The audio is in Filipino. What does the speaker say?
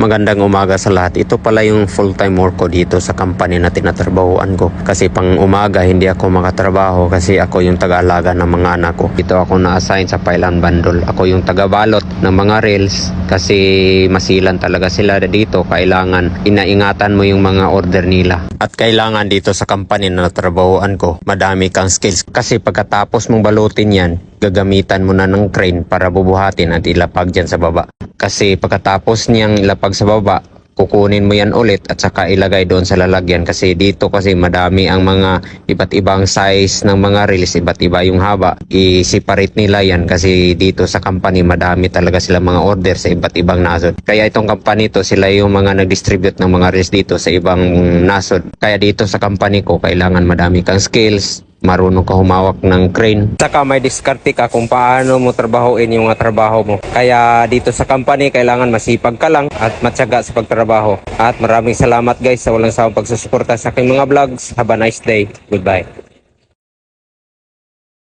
Magandang umaga sa lahat. Ito pala yung full-time work ko dito sa company na tinatrabahoan ko. Kasi pang umaga hindi ako makatrabaho kasi ako yung taga-alaga ng mga anak ko. Dito ako na-assign sa Pailan Bandol. Ako yung taga-balot ng mga rails kasi masilan talaga sila dito. Kailangan inaingatan mo yung mga order nila. At kailangan dito sa company na natrabahoan ko, madami kang skills. Kasi pagkatapos mong balutin yan, gagamitan mo na ng crane para bubuhatin at ilapag dyan sa baba. Kasi pagkatapos niyang ilapag sa baba, kukunin mo yan ulit at saka ilagay doon sa lalagyan kasi dito kasi madami ang mga iba't ibang size ng mga reels, iba't iba yung haba. I-separate nila yan kasi dito sa company madami talaga sila mga order sa iba't ibang nasod. Kaya itong company to sila yung mga nag-distribute ng mga reels dito sa ibang nasod. Kaya dito sa company ko kailangan madami kang skills, marunong ka humawak ng crane. Saka may diskarte ka kung paano mo trabahoin yung trabaho mo. Kaya dito sa company, kailangan masipag ka lang at matyaga sa pagtrabaho. At maraming salamat guys sa walang sawang pagsusuporta sa aking mga vlogs. Have a nice day. Goodbye.